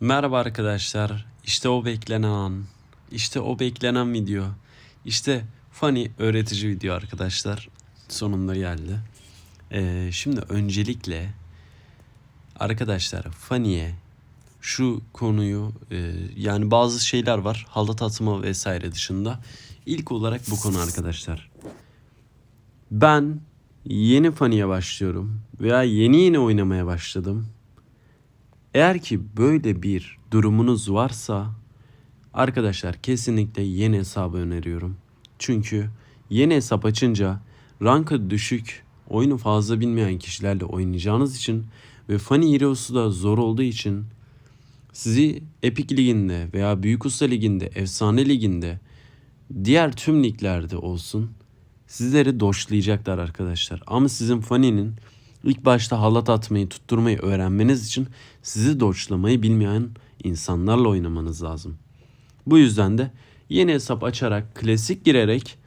Merhaba arkadaşlar. İşte o beklenen an. İşte o beklenen video. İşte funny öğretici video arkadaşlar. Sonunda geldi. Ee, şimdi öncelikle arkadaşlar funny'e şu konuyu e, yani bazı şeyler var halat atma vesaire dışında. İlk olarak bu konu arkadaşlar. Ben yeni funny'e başlıyorum veya yeni yeni oynamaya başladım. Eğer ki böyle bir durumunuz varsa arkadaşlar kesinlikle yeni hesabı öneriyorum. Çünkü yeni hesap açınca rankı düşük, oyunu fazla bilmeyen kişilerle oynayacağınız için ve Funny Heroes'u da zor olduğu için sizi Epic Ligi'nde veya Büyük Usta Ligi'nde, Efsane Ligi'nde, diğer tüm liglerde olsun sizleri doşlayacaklar arkadaşlar. Ama sizin Funny'nin ilk başta halat atmayı, tutturmayı öğrenmeniz için sizi doçlamayı bilmeyen insanlarla oynamanız lazım. Bu yüzden de yeni hesap açarak, klasik girerek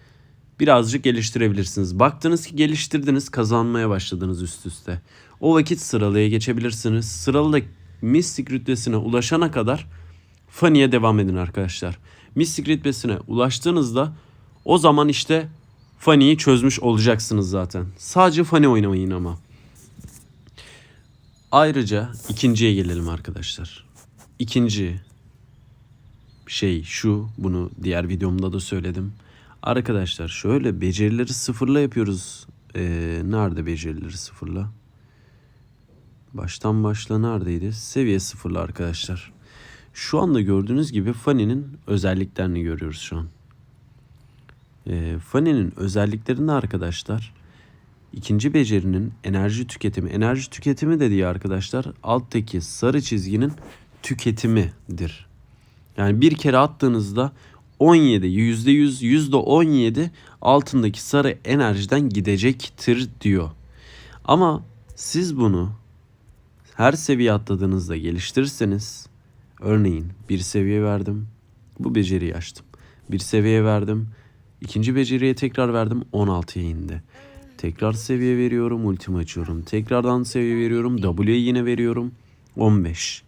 birazcık geliştirebilirsiniz. Baktınız ki geliştirdiniz, kazanmaya başladınız üst üste. O vakit sıralıya geçebilirsiniz. Sıralı Mystic rütbesine ulaşana kadar Funny'e devam edin arkadaşlar. Mystic rütbesine ulaştığınızda o zaman işte Funny'yi çözmüş olacaksınız zaten. Sadece Funny oynamayın ama. Ayrıca ikinciye gelelim arkadaşlar. İkinci şey şu, bunu diğer videomda da söyledim. Arkadaşlar şöyle becerileri sıfırla yapıyoruz. Ee, nerede becerileri sıfırla? Baştan başla neredeydi? Seviye sıfırla arkadaşlar. Şu anda gördüğünüz gibi Fanny'nin özelliklerini görüyoruz şu an. Ee, Fanny'nin özelliklerinde arkadaşlar ikinci becerinin enerji tüketimi. Enerji tüketimi dediği arkadaşlar alttaki sarı çizginin tüketimidir. Yani bir kere attığınızda 17 %100 %17 altındaki sarı enerjiden gidecektir diyor. Ama siz bunu her seviye atladığınızda geliştirirseniz örneğin bir seviye verdim bu beceriyi açtım. Bir seviye verdim ikinci beceriye tekrar verdim 16'ya indi. Tekrar seviye veriyorum ultimi açıyorum. Tekrardan seviye veriyorum W'ye yine veriyorum 15.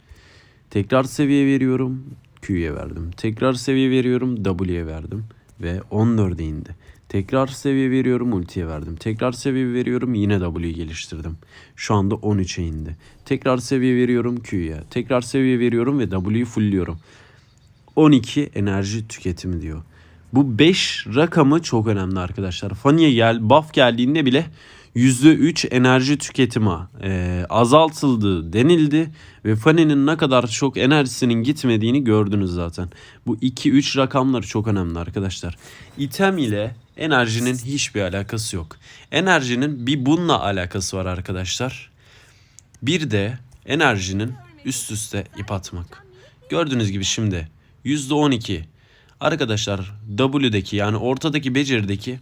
Tekrar seviye veriyorum Q'ye verdim. Tekrar seviye veriyorum W'ye verdim ve 14'e indi. Tekrar seviye veriyorum ultiye verdim. Tekrar seviye veriyorum yine W'yi geliştirdim. Şu anda 13'e indi. Tekrar seviye veriyorum Q'ya. Tekrar seviye veriyorum ve W'yi fullliyorum. 12 enerji tüketimi diyor. Bu 5 rakamı çok önemli arkadaşlar. Fanny'e gel, buff geldiğinde bile %3 enerji tüketimi e, azaltıldı denildi ve Fanny'nin ne kadar çok enerjisinin gitmediğini gördünüz zaten. Bu 2-3 rakamlar çok önemli arkadaşlar. İtem ile enerjinin hiçbir alakası yok. Enerjinin bir bununla alakası var arkadaşlar. Bir de enerjinin üst üste ip atmak. Gördüğünüz gibi şimdi %12 Arkadaşlar W'deki yani ortadaki becerideki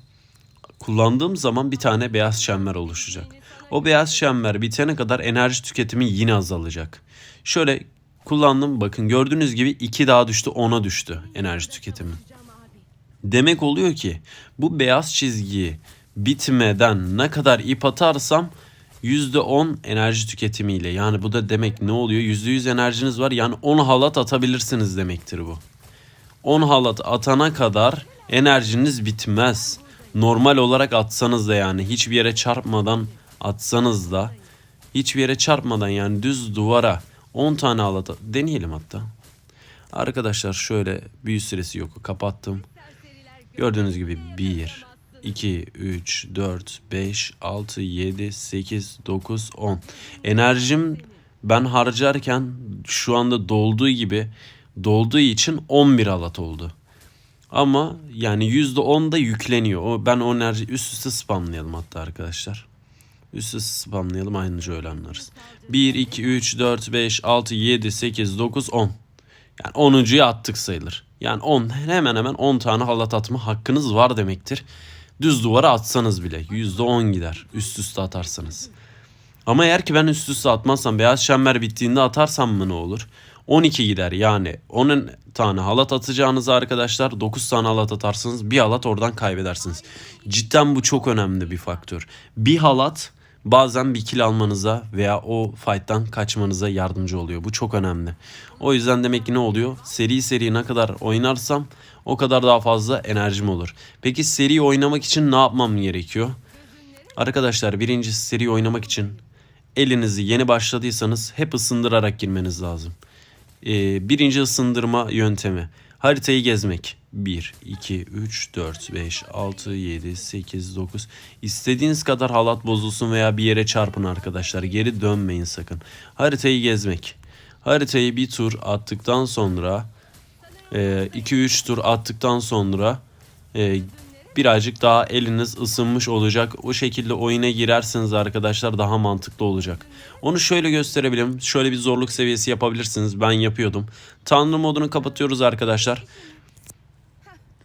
kullandığım zaman bir tane beyaz çember oluşacak. O beyaz çember bitene kadar enerji tüketimi yine azalacak. Şöyle kullandım bakın gördüğünüz gibi 2 daha düştü 10'a düştü enerji tüketimi. Demek oluyor ki bu beyaz çizgiyi bitmeden ne kadar ip atarsam %10 enerji tüketimiyle yani bu da demek ne oluyor? %100 enerjiniz var yani 10 halat atabilirsiniz demektir bu. 10 halat atana kadar enerjiniz bitmez. Normal olarak atsanız da yani hiçbir yere çarpmadan atsanız da hiçbir yere çarpmadan yani düz duvara 10 tane halat at- deneyelim hatta. Arkadaşlar şöyle büyü süresi yok kapattım. Gördüğünüz gibi 1 2 3 4 5 6 7 8 9 10. Enerjim ben harcarken şu anda dolduğu gibi dolduğu için 11 alat oldu. Ama yani %10 da yükleniyor. O ben o enerji üst üste spamlayalım hatta arkadaşlar. Üst üste spamlayalım aynıca öyle anlarız. 1 2 3 4 5 6 7 8 9 10. Yani 10'uncuya attık sayılır. Yani 10 hemen hemen 10 tane halat atma hakkınız var demektir. Düz duvara atsanız bile %10 gider üst üste atarsanız. Ama eğer ki ben üst üste atmazsam beyaz çember bittiğinde atarsam mı ne olur? 12 gider yani 10 tane halat atacağınız arkadaşlar 9 tane halat atarsınız bir halat oradan kaybedersiniz. Cidden bu çok önemli bir faktör. Bir halat bazen bir kill almanıza veya o fight'tan kaçmanıza yardımcı oluyor. Bu çok önemli. O yüzden demek ki ne oluyor? Seri seri ne kadar oynarsam o kadar daha fazla enerjim olur. Peki seri oynamak için ne yapmam gerekiyor? Arkadaşlar birincisi seri oynamak için elinizi yeni başladıysanız hep ısındırarak girmeniz lazım. Ee, birinci ısındırma yöntemi. Haritayı gezmek. 1, 2, 3, 4, 5, 6, 7, 8, 9. İstediğiniz kadar halat bozulsun veya bir yere çarpın arkadaşlar. Geri dönmeyin sakın. Haritayı gezmek. Haritayı bir tur attıktan sonra 2-3 tur attıktan sonra e, birazcık daha eliniz ısınmış olacak. O şekilde oyuna girerseniz arkadaşlar daha mantıklı olacak. Onu şöyle gösterebilirim. Şöyle bir zorluk seviyesi yapabilirsiniz. Ben yapıyordum. Tanrı modunu kapatıyoruz arkadaşlar.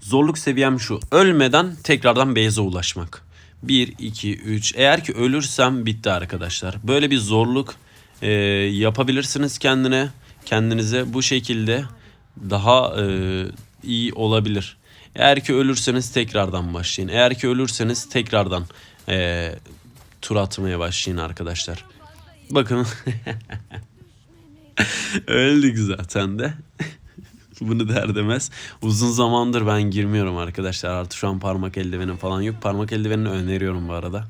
Zorluk seviyem şu. Ölmeden tekrardan base'e ulaşmak. 1, 2, 3. Eğer ki ölürsem bitti arkadaşlar. Böyle bir zorluk e, yapabilirsiniz kendine. Kendinize bu şekilde daha e, iyi olabilir. Eğer ki ölürseniz tekrardan başlayın. Eğer ki ölürseniz tekrardan e, tur atmaya başlayın arkadaşlar. Bakın. Öldük zaten de. Bunu der demez. Uzun zamandır ben girmiyorum arkadaşlar. Artık şu an parmak eldivenim falan yok. Parmak eldivenini öneriyorum bu arada.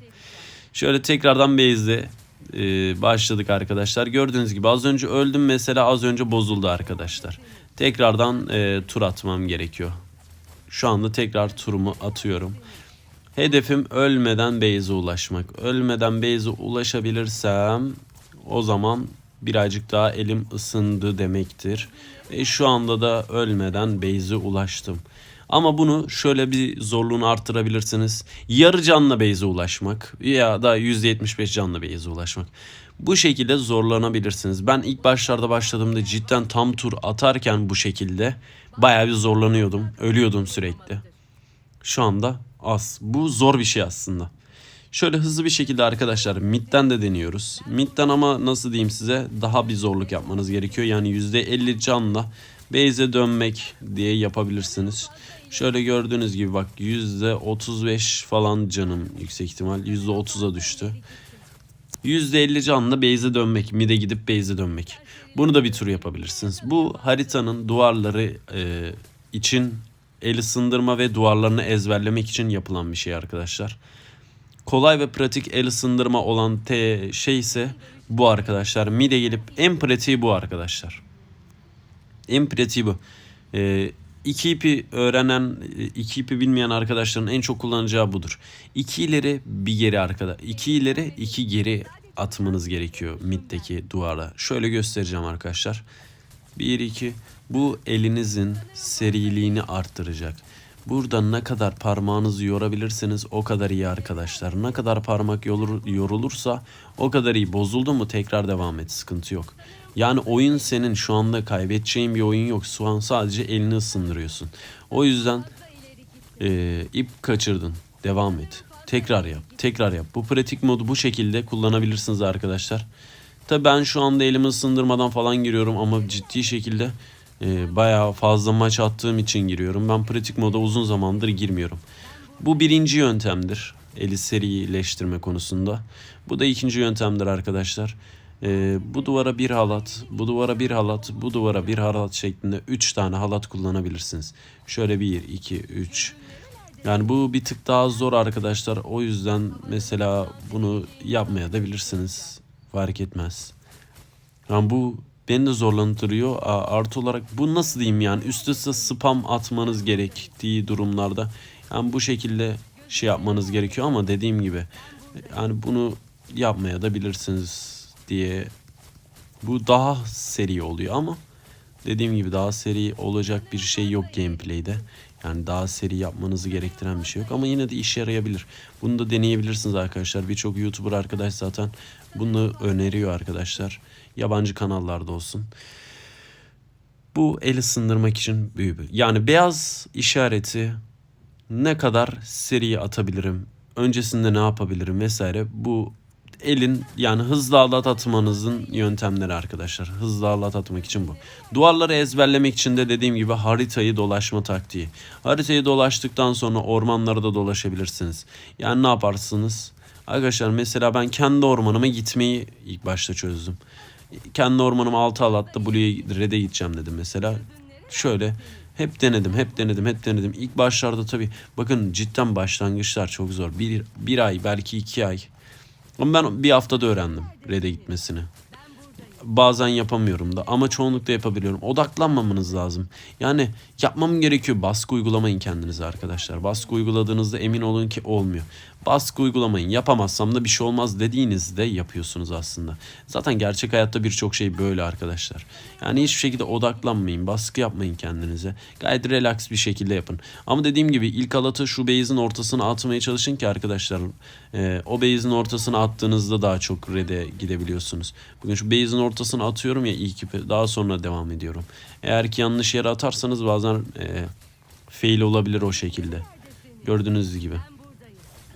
Şöyle tekrardan base'de e, başladık arkadaşlar. Gördüğünüz gibi az önce öldüm mesela az önce bozuldu arkadaşlar. Tekrardan e, tur atmam gerekiyor. Şu anda tekrar turumu atıyorum. Hedefim ölmeden base'e ulaşmak. Ölmeden base'e ulaşabilirsem o zaman birazcık daha elim ısındı demektir. Ve şu anda da ölmeden base'e ulaştım. Ama bunu şöyle bir zorluğunu arttırabilirsiniz. Yarı canla base'e ulaşmak ya da %75 canla base'e ulaşmak. Bu şekilde zorlanabilirsiniz. Ben ilk başlarda başladığımda cidden tam tur atarken bu şekilde bayağı bir zorlanıyordum. Ölüyordum sürekli. Şu anda az. Bu zor bir şey aslında. Şöyle hızlı bir şekilde arkadaşlar midden de deniyoruz. Midden ama nasıl diyeyim size daha bir zorluk yapmanız gerekiyor. Yani %50 canla base'e dönmek diye yapabilirsiniz. Şöyle gördüğünüz gibi bak %35 falan canım yüksek ihtimal %30'a düştü. %50 canla base'e dönmek, mid'e gidip base'e dönmek. Bunu da bir tur yapabilirsiniz. Bu haritanın duvarları e, için el ısındırma ve duvarlarını ezberlemek için yapılan bir şey arkadaşlar. Kolay ve pratik el ısındırma olan te şey ise bu arkadaşlar. Mid'e gelip en pratiği bu arkadaşlar. En pratiği bu. E, iki ipi öğrenen, iki ipi bilmeyen arkadaşların en çok kullanacağı budur. İki ileri bir geri arkada. İki ileri iki geri atmanız gerekiyor middeki duvara. Şöyle göstereceğim arkadaşlar. 1 2 bu elinizin seriliğini arttıracak. Burada ne kadar parmağınızı yorabilirseniz o kadar iyi arkadaşlar. Ne kadar parmak yorulur, yorulursa o kadar iyi. Bozuldu mu tekrar devam et sıkıntı yok. Yani oyun senin şu anda kaybedeceğin bir oyun yok. Şu an sadece elini ısındırıyorsun. O yüzden e, ip kaçırdın. Devam et. Tekrar yap. Tekrar yap. Bu pratik modu bu şekilde kullanabilirsiniz arkadaşlar. Tabi ben şu anda elimi ısındırmadan falan giriyorum ama ciddi şekilde e, bayağı fazla maç attığım için giriyorum. Ben pratik moda uzun zamandır girmiyorum. Bu birinci yöntemdir. Eli serileştirme konusunda. Bu da ikinci yöntemdir arkadaşlar. E, bu duvara bir halat, bu duvara bir halat, bu duvara bir halat şeklinde 3 tane halat kullanabilirsiniz. Şöyle 1, 2, 3. Yani bu bir tık daha zor arkadaşlar. O yüzden mesela bunu yapmaya da bilirsiniz. Fark etmez. Yani bu beni de zorlandırıyor. Artı olarak bu nasıl diyeyim yani üst üste spam atmanız gerektiği durumlarda yani bu şekilde şey yapmanız gerekiyor ama dediğim gibi yani bunu yapmaya da bilirsiniz diye bu daha seri oluyor ama dediğim gibi daha seri olacak bir şey yok gameplay'de. Yani daha seri yapmanızı gerektiren bir şey yok ama yine de işe yarayabilir. Bunu da deneyebilirsiniz arkadaşlar. Birçok YouTuber arkadaş zaten bunu öneriyor arkadaşlar. Yabancı kanallarda olsun. Bu el ısındırmak için büyü. Yani beyaz işareti ne kadar seri atabilirim, öncesinde ne yapabilirim vesaire bu elin yani hızlı halat atmanızın yöntemleri arkadaşlar. Hızlı halat atmak için bu. Duvarları ezberlemek için de dediğim gibi haritayı dolaşma taktiği. Haritayı dolaştıktan sonra ormanları da dolaşabilirsiniz. Yani ne yaparsınız? Arkadaşlar mesela ben kendi ormanıma gitmeyi ilk başta çözdüm. Kendi ormanıma altı alatta Blue'ye red'e gideceğim dedim mesela. Şöyle hep denedim, hep denedim, hep denedim. İlk başlarda tabii bakın cidden başlangıçlar çok zor. Bir, bir ay belki iki ay. Ama ben bir haftada öğrendim red'e gitmesini. Bazen yapamıyorum da ama çoğunlukla yapabiliyorum. Odaklanmamanız lazım. Yani yapmam gerekiyor. Baskı uygulamayın kendinize arkadaşlar. Baskı uyguladığınızda emin olun ki olmuyor. Baskı uygulamayın. Yapamazsam da bir şey olmaz dediğinizde yapıyorsunuz aslında. Zaten gerçek hayatta birçok şey böyle arkadaşlar. Yani hiçbir şekilde odaklanmayın. Baskı yapmayın kendinize. Gayet relax bir şekilde yapın. Ama dediğim gibi ilk alatı şu base'in ortasına atmaya çalışın ki arkadaşlar e, o base'in ortasına attığınızda daha çok red'e gidebiliyorsunuz. Bugün şu base'in ortasına atıyorum ya ilk ipi daha sonra devam ediyorum. Eğer ki yanlış yere atarsanız bazen e, fail olabilir o şekilde. Gördüğünüz gibi.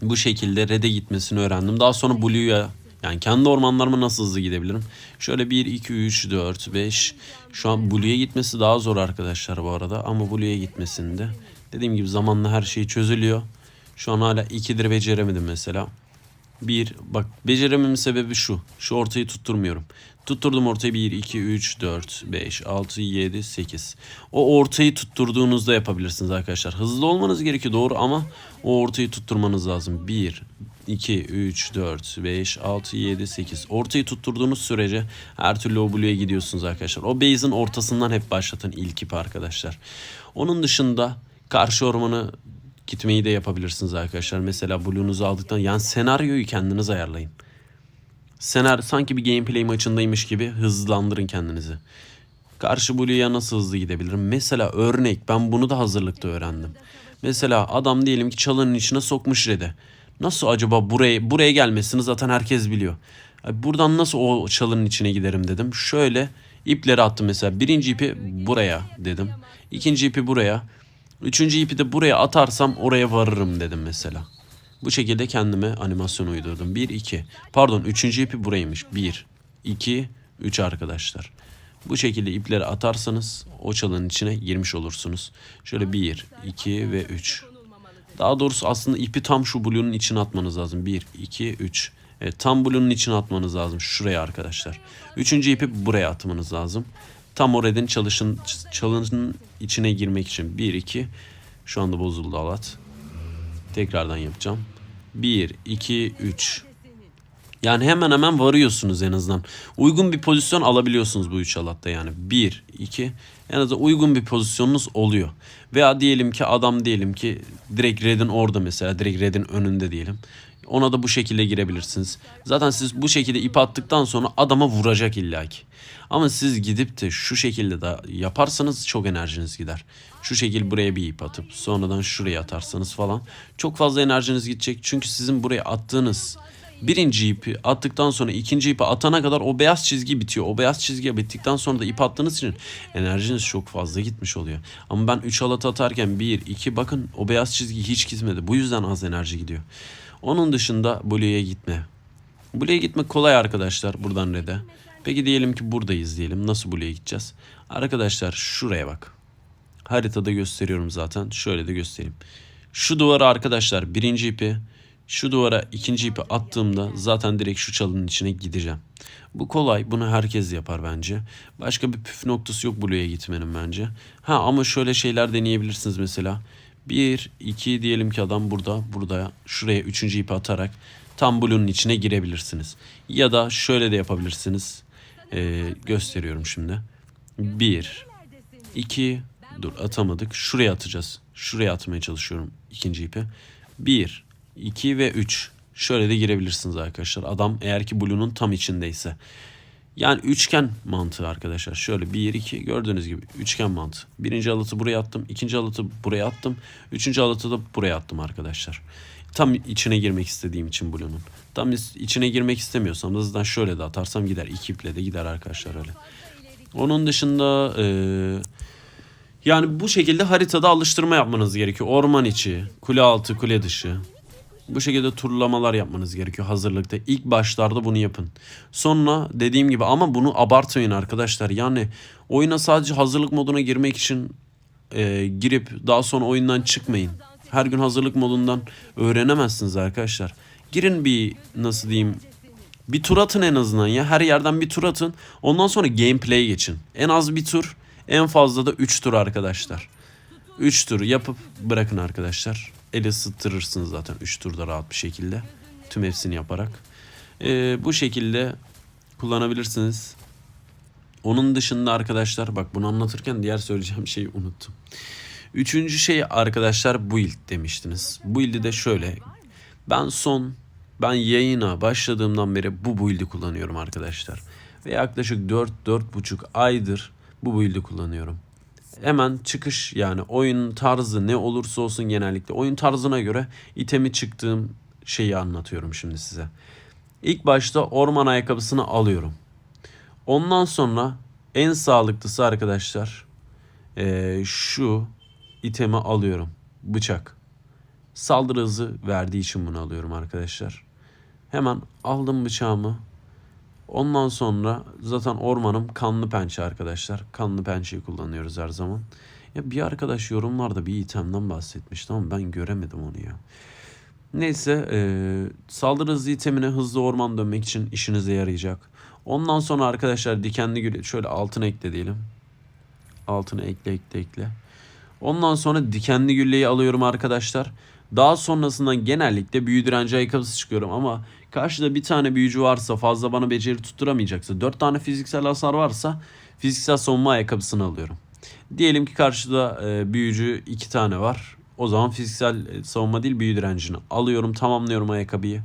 Bu şekilde red'e gitmesini öğrendim. Daha sonra Blue'ya yani kendi ormanlarıma nasıl hızlı gidebilirim? Şöyle 1, 2, 3, 4, 5. Şu an Blue'ya gitmesi daha zor arkadaşlar bu arada. Ama Blue'ya gitmesinde dediğim gibi zamanla her şey çözülüyor. Şu an hala 2'dir beceremedim mesela. Bir bak becerememin sebebi şu. Şu ortayı tutturmuyorum. Tutturdum ortayı 1, 2, 3, 4, 5, 6, 7, 8. O ortayı tutturduğunuzda yapabilirsiniz arkadaşlar. Hızlı olmanız gerekiyor doğru ama o ortayı tutturmanız lazım. 1, 2, 3, 4, 5, 6, 7, 8. Ortayı tutturduğunuz sürece her türlü o gidiyorsunuz arkadaşlar. O base'in ortasından hep başlatın ilk ip arkadaşlar. Onun dışında karşı ormanı gitmeyi de yapabilirsiniz arkadaşlar. Mesela blue'unuzu aldıktan yani senaryoyu kendiniz ayarlayın. Senaryo sanki bir gameplay maçındaymış gibi hızlandırın kendinizi. Karşı Blue'ya nasıl hızlı gidebilirim? Mesela örnek ben bunu da hazırlıkta öğrendim. Mesela adam diyelim ki çalının içine sokmuş red'e. Nasıl acaba buraya buraya gelmesini zaten herkes biliyor. Buradan nasıl o çalının içine giderim dedim. Şöyle ipleri attım mesela. Birinci ipi buraya dedim. İkinci ipi buraya. Üçüncü ipi de buraya atarsam oraya varırım dedim mesela. Bu şekilde kendime animasyon uydurdum. 1, 2. Pardon üçüncü ipi buraymış. 1, 2, 3 arkadaşlar. Bu şekilde ipleri atarsanız o çalının içine girmiş olursunuz. Şöyle 1, 2 ve 3. Daha doğrusu aslında ipi tam şu blue'nun içine atmanız lazım. 1, 2, 3. Evet, tam blue'nun içine atmanız lazım. Şuraya arkadaşlar. Üçüncü ipi buraya atmanız lazım. Tam o redin çalışın, çalının içine girmek için. 1, 2. Şu anda bozuldu alat. Tekrardan yapacağım. 1, 2, 3. Yani hemen hemen varıyorsunuz en azından. Uygun bir pozisyon alabiliyorsunuz bu üç alatta yani. 1, 2 en azından uygun bir pozisyonunuz oluyor. Veya diyelim ki adam diyelim ki direkt red'in orada mesela direkt red'in önünde diyelim. Ona da bu şekilde girebilirsiniz. Zaten siz bu şekilde ip attıktan sonra adama vuracak illaki. Ama siz gidip de şu şekilde de yaparsanız çok enerjiniz gider. Şu şekil buraya bir ip atıp sonradan şuraya atarsanız falan çok fazla enerjiniz gidecek. Çünkü sizin buraya attığınız birinci ipi attıktan sonra ikinci ipi atana kadar o beyaz çizgi bitiyor. O beyaz çizgi bittikten sonra da ip attığınız için enerjiniz çok fazla gitmiş oluyor. Ama ben 3 halat atarken 1, 2 bakın o beyaz çizgi hiç gitmedi. Bu yüzden az enerji gidiyor. Onun dışında Blue'ya gitme. Blue'ya gitmek kolay arkadaşlar buradan red'e. Peki diyelim ki buradayız diyelim. Nasıl Blue'ya gideceğiz? Arkadaşlar şuraya bak. Haritada gösteriyorum zaten. Şöyle de göstereyim. Şu duvara arkadaşlar birinci ipi şu duvara ikinci ipi attığımda zaten direkt şu çalının içine gideceğim. Bu kolay. Bunu herkes yapar bence. Başka bir püf noktası yok Blue'ya gitmenin bence. Ha ama şöyle şeyler deneyebilirsiniz mesela. Bir, iki diyelim ki adam burada, burada şuraya üçüncü ipi atarak tam Blue'nun içine girebilirsiniz. Ya da şöyle de yapabilirsiniz. Ee, gösteriyorum şimdi. Bir, iki, dur atamadık. Şuraya atacağız. Şuraya atmaya çalışıyorum ikinci ipi. Bir, 2 ve 3. Şöyle de girebilirsiniz arkadaşlar. Adam eğer ki Blue'nun tam içindeyse. Yani üçgen mantığı arkadaşlar. Şöyle 1, 2 gördüğünüz gibi üçgen mantığı. Birinci alatı buraya attım. ikinci alatı buraya attım. Üçüncü alatı da buraya attım arkadaşlar. Tam içine girmek istediğim için Blue'nun. Tam içine girmek istemiyorsam da zaten şöyle de atarsam gider. İki iple de gider arkadaşlar öyle. Onun dışında eee yani bu şekilde haritada alıştırma yapmanız gerekiyor. Orman içi, kule altı, kule dışı. Bu şekilde turlamalar yapmanız gerekiyor hazırlıkta. İlk başlarda bunu yapın. Sonra dediğim gibi ama bunu abartmayın arkadaşlar. Yani oyuna sadece hazırlık moduna girmek için e, girip daha sonra oyundan çıkmayın. Her gün hazırlık modundan öğrenemezsiniz arkadaşlar. Girin bir nasıl diyeyim bir tur atın en azından ya. Her yerden bir tur atın. Ondan sonra gameplay'e geçin. En az bir tur, en fazla da 3 tur arkadaşlar. 3 tur yapıp bırakın arkadaşlar. El ısıttırırsınız zaten 3 turda rahat bir şekilde. Tüm hepsini yaparak. Ee, bu şekilde kullanabilirsiniz. Onun dışında arkadaşlar bak bunu anlatırken diğer söyleyeceğim şeyi unuttum. Üçüncü şey arkadaşlar build demiştiniz. Build'i de şöyle. Ben son ben yayına başladığımdan beri bu build'i kullanıyorum arkadaşlar. Ve yaklaşık 4-4,5 aydır bu build'i kullanıyorum. Hemen çıkış yani oyun tarzı ne olursa olsun genellikle oyun tarzına göre itemi çıktığım şeyi anlatıyorum şimdi size. İlk başta orman ayakkabısını alıyorum. Ondan sonra en sağlıklısı arkadaşlar eee, şu itemi alıyorum. Bıçak. Saldırı hızı verdiği için bunu alıyorum arkadaşlar. Hemen aldım bıçağımı. Ondan sonra zaten ormanım kanlı pençe arkadaşlar. Kanlı pençeyi kullanıyoruz her zaman. Ya bir arkadaş yorumlarda bir itemden bahsetmişti ama ben göremedim onu ya. Neyse eee saldırı hızı itemine hızlı orman dönmek için işinize yarayacak. Ondan sonra arkadaşlar dikenli gül şöyle altına ekle diyelim. Altına ekle ekle ekle. Ondan sonra dikenli gülleyi alıyorum arkadaşlar. Daha sonrasından genellikle büyü direnci ayakkabısı çıkıyorum ama karşıda bir tane büyücü varsa fazla bana beceri tutturamayacaksa 4 tane fiziksel hasar varsa fiziksel savunma ayakkabısını alıyorum. Diyelim ki karşıda e, büyücü 2 tane var. O zaman fiziksel e, savunma değil büyü direncini alıyorum tamamlıyorum ayakkabıyı.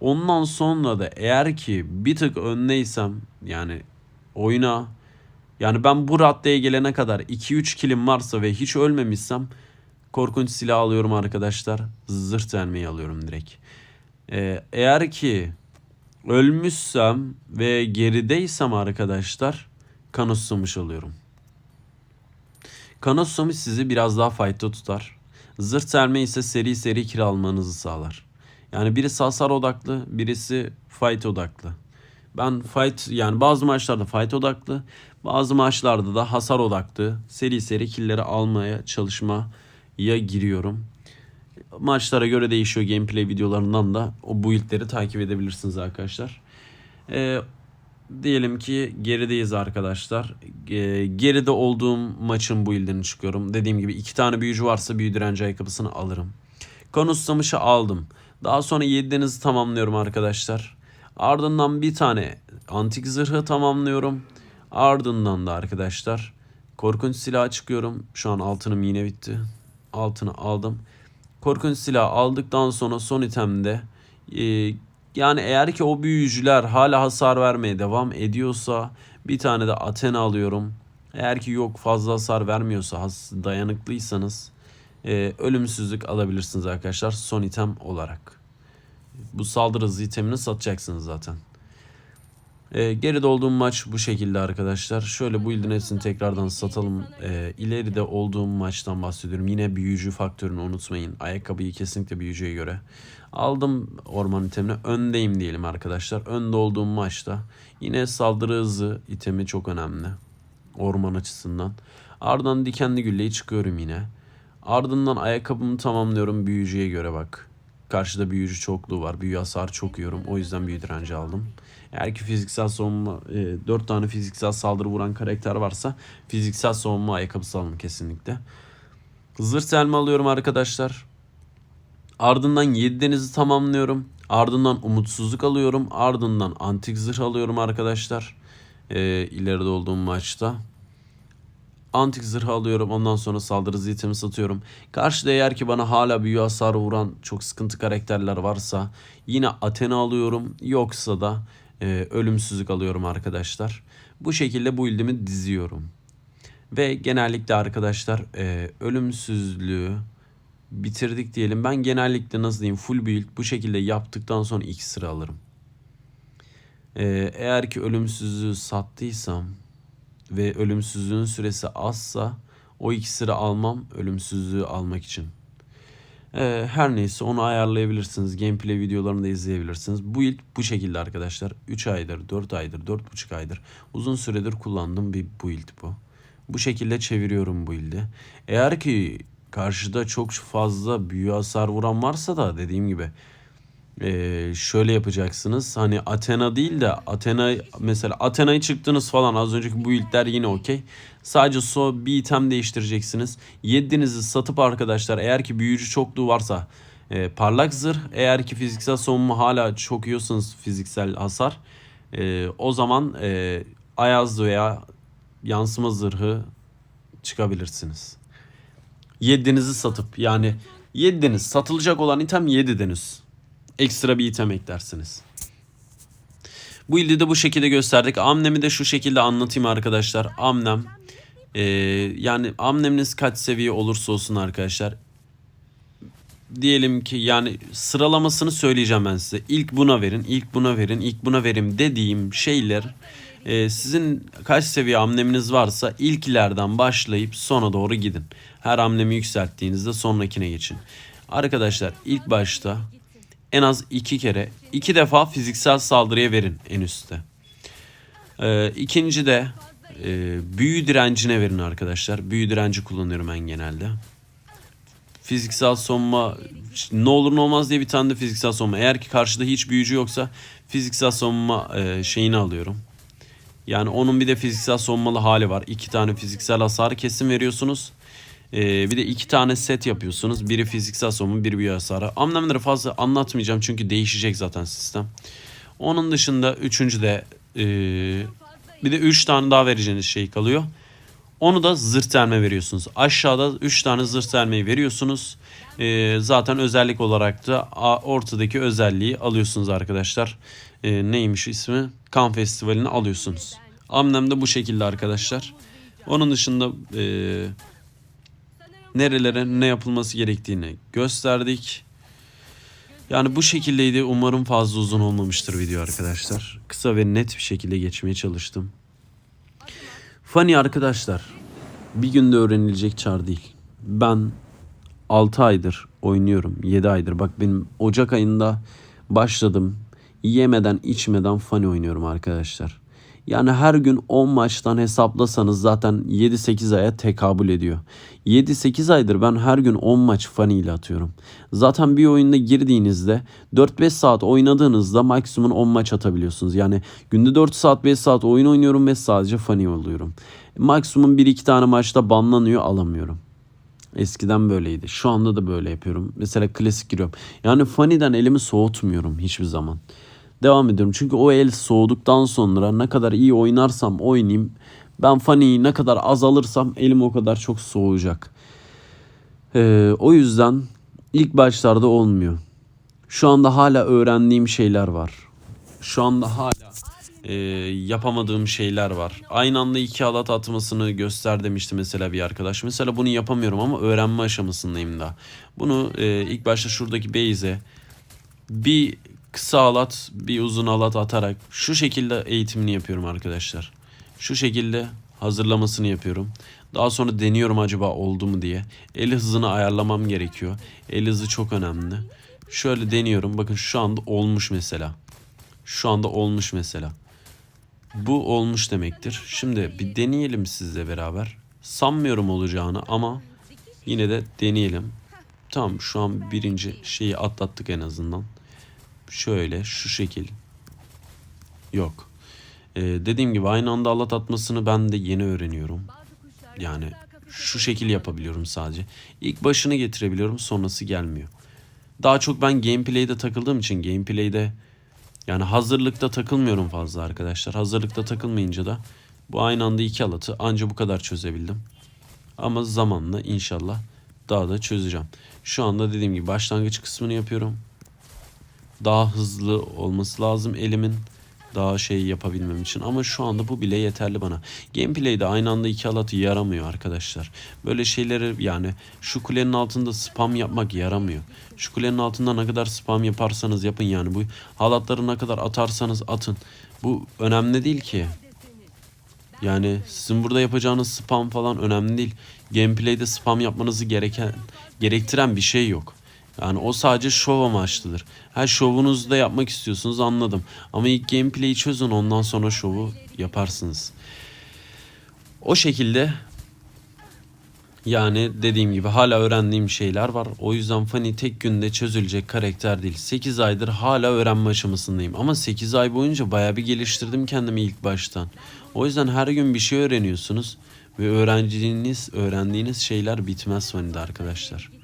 Ondan sonra da eğer ki bir tık öndeysem yani oyuna yani ben bu raddeye gelene kadar 2-3 kilim varsa ve hiç ölmemişsem korkunç silah alıyorum arkadaşlar. Zırh delmeyi alıyorum direkt. Ee, eğer ki ölmüşsem ve gerideysem arkadaşlar kan susamış alıyorum. Kan susamış sizi biraz daha fight'ta tutar. Zırh delme ise seri seri kill almanızı sağlar. Yani birisi hasar odaklı, birisi fight odaklı. Ben fight yani bazı maçlarda fight odaklı, bazı maçlarda da hasar odaklı seri seri killleri almaya çalışmaya giriyorum. Maçlara göre değişiyor gameplay videolarından da o build'leri takip edebilirsiniz arkadaşlar. Ee, diyelim ki gerideyiz arkadaşlar. Ee, geride olduğum maçın build'ini çıkıyorum. Dediğim gibi iki tane büyücü varsa büyü direnci ayakkabısını alırım. Kan ustamışı aldım. Daha sonra 7 denizi tamamlıyorum arkadaşlar. Ardından bir tane antik zırhı tamamlıyorum. Ardından da arkadaşlar korkunç silah çıkıyorum. Şu an altınım yine bitti. Altını aldım. Korkunç silah aldıktan sonra son itemde e, yani eğer ki o büyücüler hala hasar vermeye devam ediyorsa bir tane de Athena alıyorum. Eğer ki yok fazla hasar vermiyorsa has, dayanıklıysanız e, ölümsüzlük alabilirsiniz arkadaşlar son item olarak. Bu saldırı hızı itemini satacaksınız zaten. E, geride olduğum maç bu şekilde arkadaşlar. Şöyle bu build'in hepsini tekrardan satalım. E, ileride olduğum maçtan bahsediyorum. Yine büyücü faktörünü unutmayın. Ayakkabıyı kesinlikle büyücüye göre. Aldım orman itemini. Öndeyim diyelim arkadaşlar. Önde olduğum maçta yine saldırı hızı itemi çok önemli. Orman açısından. Ardından dikenli gülleyi çıkıyorum yine. Ardından ayakkabımı tamamlıyorum büyücüye göre bak. Karşıda büyücü çokluğu var. Büyü hasar çok yiyorum. O yüzden büyü direnci aldım. Eğer ki fiziksel savunma, e, 4 tane fiziksel saldırı vuran karakter varsa fiziksel savunma ayakkabısı alın kesinlikle. Zırh selma alıyorum arkadaşlar. Ardından 7 denizi tamamlıyorum. Ardından umutsuzluk alıyorum. Ardından antik zırh alıyorum arkadaşlar. E, ileride olduğum maçta. Antik zırh alıyorum. Ondan sonra saldırı hızı itemi satıyorum. Karşıda eğer ki bana hala büyü hasarı vuran çok sıkıntı karakterler varsa yine Athena alıyorum. Yoksa da e, ölümsüzlük alıyorum arkadaşlar. Bu şekilde bu ildimi diziyorum. Ve genellikle arkadaşlar e, ölümsüzlüğü bitirdik diyelim. Ben genellikle nasıl diyeyim full build bu şekilde yaptıktan sonra ilk sıra alırım. E, eğer ki ölümsüzlüğü sattıysam ve ölümsüzlüğün süresi azsa o iki sıra almam ölümsüzlüğü almak için. Ee, her neyse onu ayarlayabilirsiniz. Gameplay videolarını da izleyebilirsiniz. Bu ilk bu şekilde arkadaşlar. 3 aydır, 4 aydır, 4,5 aydır uzun süredir kullandığım bir build bu. Bu şekilde çeviriyorum bu build'i. Eğer ki karşıda çok fazla büyü hasar vuran varsa da dediğim gibi Ee, şöyle yapacaksınız. Hani Athena değil de Athena mesela Athena'yı çıktınız falan az önceki bu ilkler yine okey. Sadece so bir item değiştireceksiniz. Yedinizi satıp arkadaşlar eğer ki büyücü çokluğu varsa e, parlak zırh eğer ki fiziksel savunma hala çok yiyorsanız fiziksel hasar e, o zaman e, ayaz veya yansıma zırhı çıkabilirsiniz. Yedinizi satıp yani yediniz satılacak olan item yedidiniz. Ekstra bir item eklersiniz. Bu ilde de bu şekilde gösterdik. Amnemi de şu şekilde anlatayım arkadaşlar. Amnem ee, yani amneminiz kaç seviye olursa olsun arkadaşlar. Diyelim ki yani sıralamasını söyleyeceğim ben size. İlk buna verin, ilk buna verin, ilk buna verin dediğim şeyler ee, sizin kaç seviye amneminiz varsa ilklerden başlayıp sona doğru gidin. Her amnemi yükselttiğinizde sonrakine geçin. Arkadaşlar ilk başta en az iki kere, iki defa fiziksel saldırıya verin en üstte. Ee, ikinci de e, büyü direncine verin arkadaşlar. Büyü direnci kullanıyorum ben genelde. Fiziksel sonma ne olur ne olmaz diye bir tane de fiziksel sonma. Eğer ki karşıda hiç büyücü yoksa fiziksel sonma e, şeyini alıyorum. Yani onun bir de fiziksel sonmalı hali var. İki tane fiziksel hasar kesim veriyorsunuz. Ee, bir de iki tane set yapıyorsunuz. Biri fiziksel savunma, biri büyü hasarı. Amlemleri fazla anlatmayacağım çünkü değişecek zaten sistem. Onun dışında üçüncü de ee, bir de üç tane daha vereceğiniz şey kalıyor. Onu da zırh delme veriyorsunuz. Aşağıda 3 tane zırh delmeyi veriyorsunuz. Ee, zaten özellik olarak da ortadaki özelliği alıyorsunuz arkadaşlar. Ee, neymiş ismi? Kan Festivali'ni alıyorsunuz. Amnem de bu şekilde arkadaşlar. Onun dışında ee, nerelere ne yapılması gerektiğini gösterdik. Yani bu şekildeydi. Umarım fazla uzun olmamıştır video arkadaşlar. Kısa ve net bir şekilde geçmeye çalıştım. Funny arkadaşlar bir günde öğrenilecek çar değil. Ben 6 aydır oynuyorum. 7 aydır. Bak benim Ocak ayında başladım. Yemeden içmeden Funny oynuyorum arkadaşlar. Yani her gün 10 maçtan hesaplasanız zaten 7-8 aya tekabül ediyor. 7-8 aydır ben her gün 10 maç Funny ile atıyorum. Zaten bir oyunda girdiğinizde 4-5 saat oynadığınızda maksimum 10 maç atabiliyorsunuz. Yani günde 4 saat 5 saat oyun oynuyorum ve sadece Funny oluyorum. Maksimum 1-2 tane maçta banlanıyor alamıyorum. Eskiden böyleydi. Şu anda da böyle yapıyorum. Mesela klasik giriyorum. Yani Funny'den elimi soğutmuyorum hiçbir zaman. Devam ediyorum. Çünkü o el soğuduktan sonra ne kadar iyi oynarsam oynayayım. Ben Funny'yi ne kadar az alırsam elim o kadar çok soğuyacak. Ee, o yüzden ilk başlarda olmuyor. Şu anda hala öğrendiğim şeyler var. Şu anda hala e, yapamadığım şeyler var. Aynı anda iki halat atmasını göster demişti mesela bir arkadaş. Mesela bunu yapamıyorum ama öğrenme aşamasındayım da. Bunu e, ilk başta şuradaki base'e bir kısa halat bir uzun halat atarak şu şekilde eğitimini yapıyorum arkadaşlar. Şu şekilde hazırlamasını yapıyorum. Daha sonra deniyorum acaba oldu mu diye. El hızını ayarlamam gerekiyor. El hızı çok önemli. Şöyle deniyorum. Bakın şu anda olmuş mesela. Şu anda olmuş mesela. Bu olmuş demektir. Şimdi bir deneyelim sizle beraber. Sanmıyorum olacağını ama yine de deneyelim. Tamam şu an birinci şeyi atlattık en azından. Şöyle şu şekil. Yok. Ee, dediğim gibi aynı anda Allah atmasını ben de yeni öğreniyorum. Yani şu şekil yapabiliyorum sadece. İlk başını getirebiliyorum sonrası gelmiyor. Daha çok ben gameplay'de takıldığım için gameplay'de yani hazırlıkta takılmıyorum fazla arkadaşlar. Hazırlıkta takılmayınca da bu aynı anda iki alatı anca bu kadar çözebildim. Ama zamanla inşallah daha da çözeceğim. Şu anda dediğim gibi başlangıç kısmını yapıyorum. Daha hızlı olması lazım elimin daha şey yapabilmem için ama şu anda bu bile yeterli bana. Gameplay'de aynı anda iki halatı yaramıyor arkadaşlar. Böyle şeyleri yani şu kulenin altında spam yapmak yaramıyor. Şu kulenin altında ne kadar spam yaparsanız yapın yani bu halatları ne kadar atarsanız atın. Bu önemli değil ki. Yani sizin burada yapacağınız spam falan önemli değil. Gameplay'de spam yapmanızı gereken gerektiren bir şey yok. Yani o sadece şov amaçlıdır. Her şovunuzu da yapmak istiyorsunuz anladım. Ama ilk gameplay'i çözün ondan sonra şovu yaparsınız. O şekilde Yani dediğim gibi hala öğrendiğim şeyler var. O yüzden Fanny tek günde çözülecek karakter değil. 8 aydır hala öğrenme aşamasındayım. Ama 8 ay boyunca bayağı bir geliştirdim kendimi ilk baştan. O yüzden her gün bir şey öğreniyorsunuz. Ve öğrendiğiniz, öğrendiğiniz şeyler bitmez Fanny'de arkadaşlar.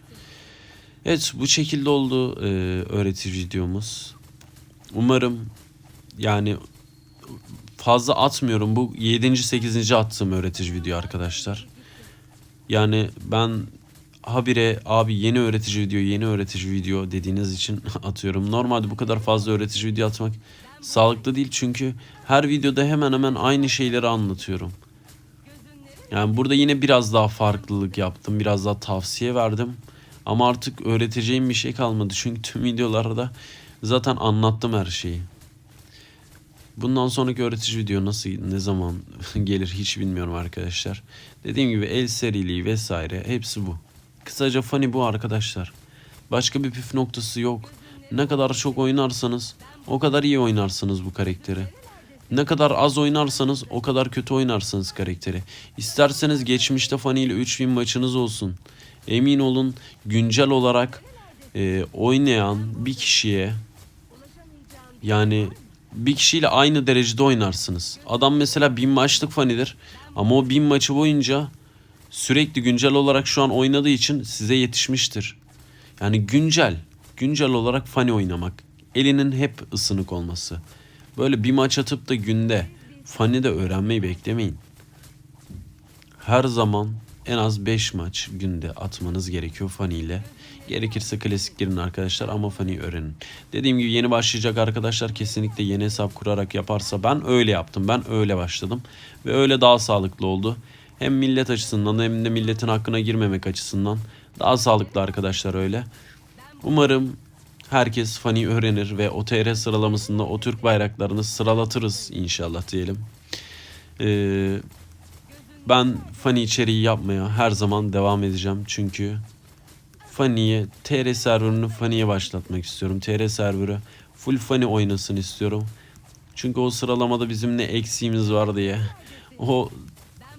Evet bu şekilde oldu e, öğretici videomuz. Umarım yani fazla atmıyorum. Bu 7. 8. attığım öğretici video arkadaşlar. Yani ben habire abi yeni öğretici video, yeni öğretici video dediğiniz için atıyorum. Normalde bu kadar fazla öğretici video atmak sağlıklı değil çünkü her videoda hemen hemen aynı şeyleri anlatıyorum. Yani burada yine biraz daha farklılık yaptım. Biraz daha tavsiye verdim. Ama artık öğreteceğim bir şey kalmadı. Çünkü tüm videolarda zaten anlattım her şeyi. Bundan sonraki öğretici video nasıl ne zaman gelir hiç bilmiyorum arkadaşlar. Dediğim gibi el seriliği vesaire hepsi bu. Kısaca funny bu arkadaşlar. Başka bir püf noktası yok. Ne kadar çok oynarsanız o kadar iyi oynarsınız bu karakteri. Ne kadar az oynarsanız o kadar kötü oynarsınız karakteri. İsterseniz geçmişte Fanny ile 3000 maçınız olsun. Emin olun güncel olarak e, oynayan bir kişiye yani bir kişiyle aynı derecede oynarsınız. Adam mesela 1000 maçlık Fanny'dir ama o 1000 maçı boyunca sürekli güncel olarak şu an oynadığı için size yetişmiştir. Yani güncel, güncel olarak Fanny oynamak. Elinin hep ısınık olması. Böyle bir maç atıp da günde Fanny'de öğrenmeyi beklemeyin. Her zaman en az 5 maç günde atmanız gerekiyor Fanny ile. Gerekirse klasik girin arkadaşlar ama Fanny öğrenin. Dediğim gibi yeni başlayacak arkadaşlar kesinlikle yeni hesap kurarak yaparsa ben öyle yaptım. Ben öyle başladım ve öyle daha sağlıklı oldu. Hem millet açısından hem de milletin hakkına girmemek açısından daha sağlıklı arkadaşlar öyle. Umarım herkes Fanny öğrenir ve OTR sıralamasında o Türk bayraklarını sıralatırız inşallah diyelim. Ee, ben Fanny içeriği yapmaya her zaman devam edeceğim. Çünkü Fanny'ye TR serverını Fanny'ye başlatmak istiyorum. TR serverı full Fanny oynasın istiyorum. Çünkü o sıralamada bizim ne eksiğimiz var diye. O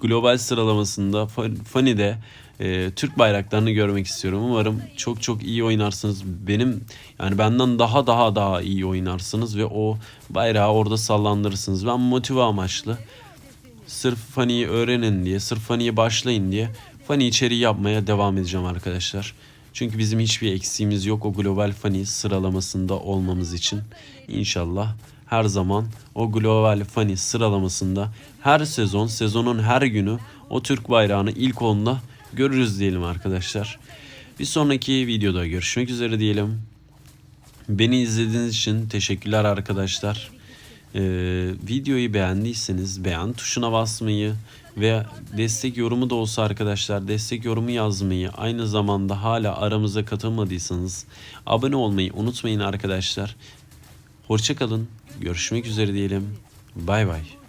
global sıralamasında Fanny'de e, Türk bayraklarını görmek istiyorum. Umarım çok çok iyi oynarsınız. Benim yani benden daha daha daha iyi oynarsınız ve o bayrağı orada sallandırırsınız. Ben motive amaçlı sırf Fanny'yi öğrenin diye, sırf Fanny'ye başlayın diye Fanny içeriği yapmaya devam edeceğim arkadaşlar. Çünkü bizim hiçbir eksiğimiz yok o global Fanny sıralamasında olmamız için. İnşallah her zaman o global Fanny sıralamasında her sezon, sezonun her günü o Türk bayrağını ilk onda görürüz diyelim arkadaşlar. Bir sonraki videoda görüşmek üzere diyelim. Beni izlediğiniz için teşekkürler arkadaşlar. Ee, videoyu beğendiyseniz beğen tuşuna basmayı ve destek yorumu da olsa arkadaşlar destek yorumu yazmayı aynı zamanda hala aramıza katılmadıysanız abone olmayı unutmayın arkadaşlar. Hoşçakalın. Görüşmek üzere diyelim. Bay bay.